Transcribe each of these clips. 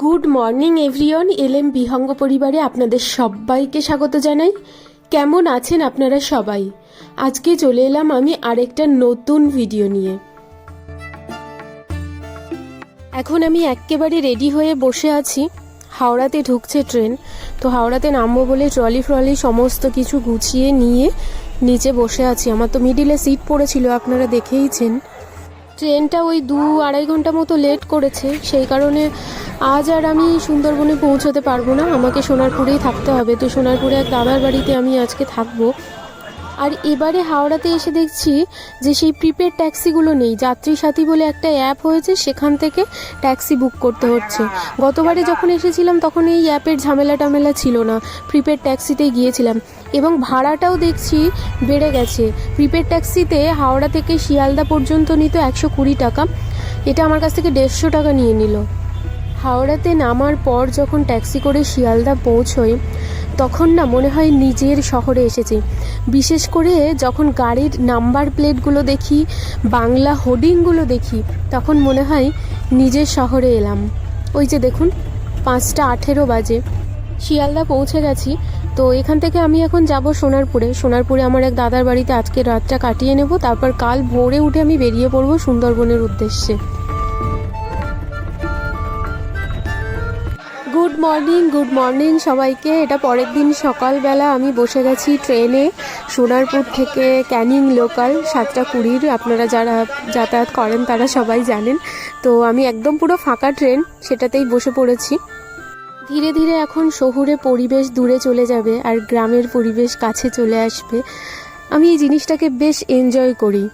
Good morning everyone LM Bihanga পরিবারে আপনাদের সবাইকে স্বাগত জানাই। কেমন আছেন আপনারা সবাই? আজকে চলে এলাম আমি আরেকটা নতুন ভিডিও নিয়ে। এখন আমি একেবারে রেডি হয়ে বসে আছি। হাওড়াতে ঢুকছে ট্রেন। তো হাওড়াতে নামবো বলে ট্রলি ফ্রলি সমস্ত কিছু গুছিয়ে নিয়ে নিচে বসে আছি। আমার তো মিডিলে সিট পড়েছিল, আপনারা দেখেইছেন। ট্রেনটা ওই দু আড়াই ঘণ্টা মতো লেট করেছে, সেই কারণে আজ আর আমি সুন্দরবনে পৌঁছতে পারব না। আমাকে সোনারপুরেই থাকতে হবে। তো সোনারপুরে এক দাদার বাড়িতে আমি আজকে থাকব। আর এবারে হাওড়াতে এসে দেখছি যে সেই প্রিপেড ট্যাক্সিগুলো নেই। যাত্রী সাথী বলে একটা অ্যাপ হয়েছে, সেখান থেকে ট্যাক্সি বুক করতে হচ্ছে। গতবারে যখন এসেছিলাম, তখন এই অ্যাপের ঝামেলা টামেলা ছিল না। প্রিপেড ট্যাক্সিতেই গিয়েছিলাম। এবং ভাড়াটাও দেখছি বেড়ে গেছে। প্রিপেড ট্যাক্সিতে হাওড়া থেকে শিয়ালদা পর্যন্ত নিত একশো কুড়ি টাকা। এটা আমার কাছ থেকে দেড়শো টাকা নিয়ে নিল। হাওড়াতে নামার পর যখন ট্যাক্সি করে শিয়ালদা পৌঁছই, তখন না মনে হয় নিজের শহরে এসেছি। বিশেষ করে যখন গাড়ির নাম্বার প্লেটগুলো দেখি, বাংলা হোর্ডিংগুলো দেখি, তখন মনে হয় নিজের শহরে এলাম। ওই যে দেখুন, পাঁচটা আঠেরো বাজে। শিয়ালদা পৌঁছে গেছি। তো এখান থেকে আমি এখন যাব সোনারপুরে। সোনারপুরে আমার এক দাদার বাড়িতে আজকে রাতটা কাটিয়ে নেব। তারপর কাল ভোরে উঠে আমি বেরিয়ে পড়ব সুন্দরবনের উদ্দেশ্যে। গুড মর্নিং গুড মর্নিং সবাইকে। এটা পরের দিন সকালবেলা আমি বসে গেছি ট্রেনে সোনারপুর থেকে ক্যানিং লোকাল সাতটা কুড়ির। আপনারা যারা যাতায়াত করেন তারা সবাই জানেন। তো আমি একদম পুরো ফাঁকা ট্রেন সেটাতেই বসে পড়েছি। ধীরে ধীরে এখন শহুরে পরিবেশ দূরে চলে যাবে আর গ্রামের পরিবেশ কাছে চলে আসবে। আমি এই জিনিসটাকে বেশ এনজয় করি।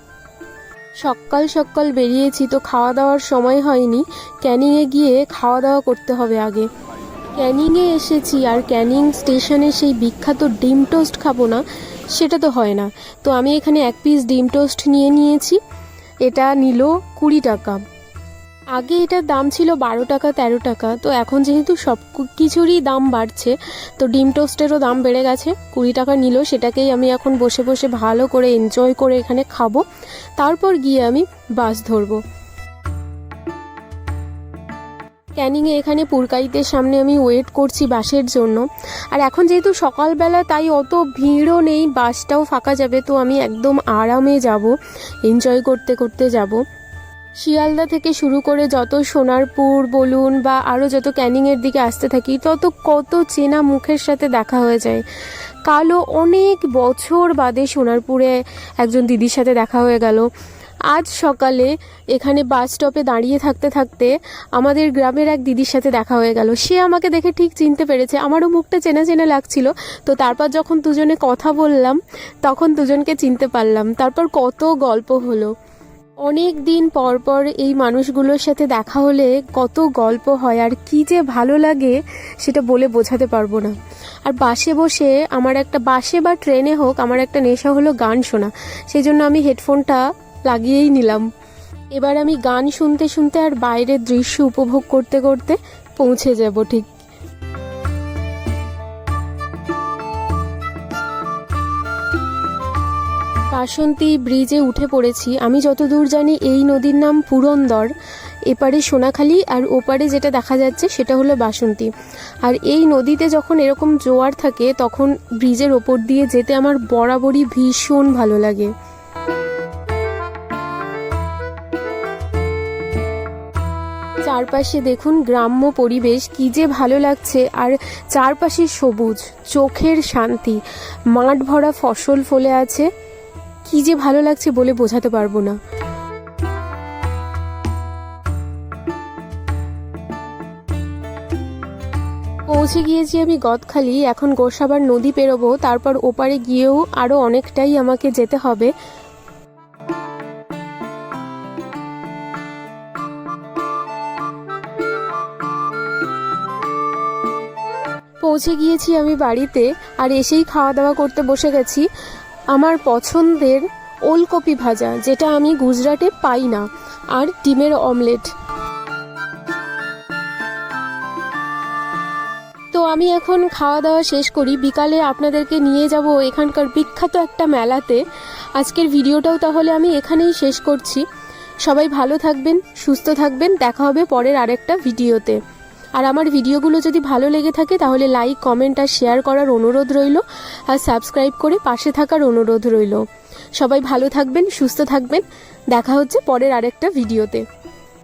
সকাল সকাল বেরিয়েছি তো খাওয়া দাওয়ার সময় হয়নি। ক্যানিংয়ে গিয়ে খাওয়া দাওয়া করতে হবে আগে। ক্যানিংয়ে এসেছি আর ক্যানিং স্টেশনে সেই বিখ্যাত ডিম টোস্ট খাব না, সেটা তো হয় না। তো আমি এখানে এক পিস ডিম টোস্ট নিয়ে নিয়েছি, এটা নিল কুড়ি টাকা। আগে এটার দাম ছিল বারো টাকা, তেরো টাকা, তো এখন যেহেতু সব কিছুরই দাম বাড়ছে, তো ডিম টোস্টেরও দাম বেড়ে গেছে, কুড়ি টাকা নিল, সেটাকেই আমি এখন বসে বসে ভালো করে এনজয় করে এখানে খাব। তারপর গিয়ে আমি বাস ধরবো। ক্যানিংয়ে এখানে পুরকাইতের সামনে আমি ওয়েট করছি বাসের জন্য। আর এখন যেহেতু সকালবেলা, তাই অত ভিড়ও নেই বাসটাও ফাঁকা যাবে, তো আমি একদম আরামে যাব এনজয় করতে করতে যাব। শিয়ালদা থেকে শুরু করে যত সোনারপুর বলুন বা আরও যত ক্যানিংয়ের দিকে আসতে থাকি, তত কত চেনা মুখের সাথে দেখা হয়ে যায়। কালো অনেক বছর বাদে সোনারপুরে একজন দিদির সাথে দেখা হয়ে গেল। আজ সকালে এখানে বাস স্টপে দাঁড়িয়ে থাকতে থাকতে আমাদের গ্রামের এক দিদির সাথে দেখা হয়ে গেল। সে আমাকে দেখে ঠিক চিনতে পেরেছে। আমারও মুখটা চেনা চেনা লাগছিল। তো তারপর যখন দুজনে কথা বললাম, তখন দুজনকে চিনতে পারলাম। তারপর কত গল্প হলো। অনেক দিন পর পর এই মানুষগুলোর সাথে দেখা হলে কত গল্প হয় আর কি যে ভালো লাগে সেটা বলে বোঝাতে পারব না। আর বাসে বসে আমার একটা, বাসে বা ট্রেনে হোক, আমার একটা নেশা হলো গান শোনা। সেই জন্য আমি হেডফোনটা লাগিয়েই নিলাম। এবার আমি গান শুনতে শুনতে আর বাইরের দৃশ্য উপভোগ করতে করতে পৌঁছে যাব ঠিক। বাসন্তী ব্রিজে উঠে পড়েছি। আমি যতদূর জানি এই নদীর নাম পুরন্দর। এপারে সোনাখালি আর ওপারে যেটা দেখা যাচ্ছে সেটা হলো বাসন্তী। আর এই নদীতে যখন এরকম জোয়ার থাকে, তখন ব্রিজের ওপর দিয়ে যেতে আমার বরাবরই ভীষণ ভালো লাগে। চারপাশে দেখুন গ্রাম্য পরিবেশ, কি যে ভালো লাগছে। আর চারপাশে সবুজ, চোখের শান্তি। মাঠ ভরা ফসল ফলে আছে। কি যে ভালো লাগছে বলে বোঝাতে পারব না। পৌঁছে গিয়েছি আমি গদখালি। এখন গোসাবার নদী পেরোবো। তারপর ওপারে গিয়েও আরও অনেকটাই আমাকে যেতে হবে। পৌঁছে গিয়েছি আমি বাড়িতে আর এসেই খাওয়া দাওয়া করতে বসে গেছি। আমার পছন্দের ওলকপি ভাজা, যেটা আমি গুজরাটে পাই না, আর ডিমের অমলেট। তো আমি এখন খাওয়া দাওয়া শেষ করি। বিকালে আপনাদেরকে নিয়ে যাব এখানকার বিখ্যাত একটা মেলাতে। আজকের ভিডিওটাও তাহলে আমি এখানেই শেষ করছি। সবাই ভালো থাকবেন, সুস্থ থাকবেন। দেখা হবে পরের আরেকটা ভিডিওতে। আর আমার ভিডিওগুলো যদি ভালো লেগে থাকে, তাহলে লাইক কমেন্ট আর শেয়ার করার অনুরোধ রইল। আর সাবস্ক্রাইব করে পাশে থাকার অনুরোধ রইল। সবাই ভালো থাকবেন, সুস্থ থাকবেন। দেখা হচ্ছে পরের আরেকটা ভিডিওতে।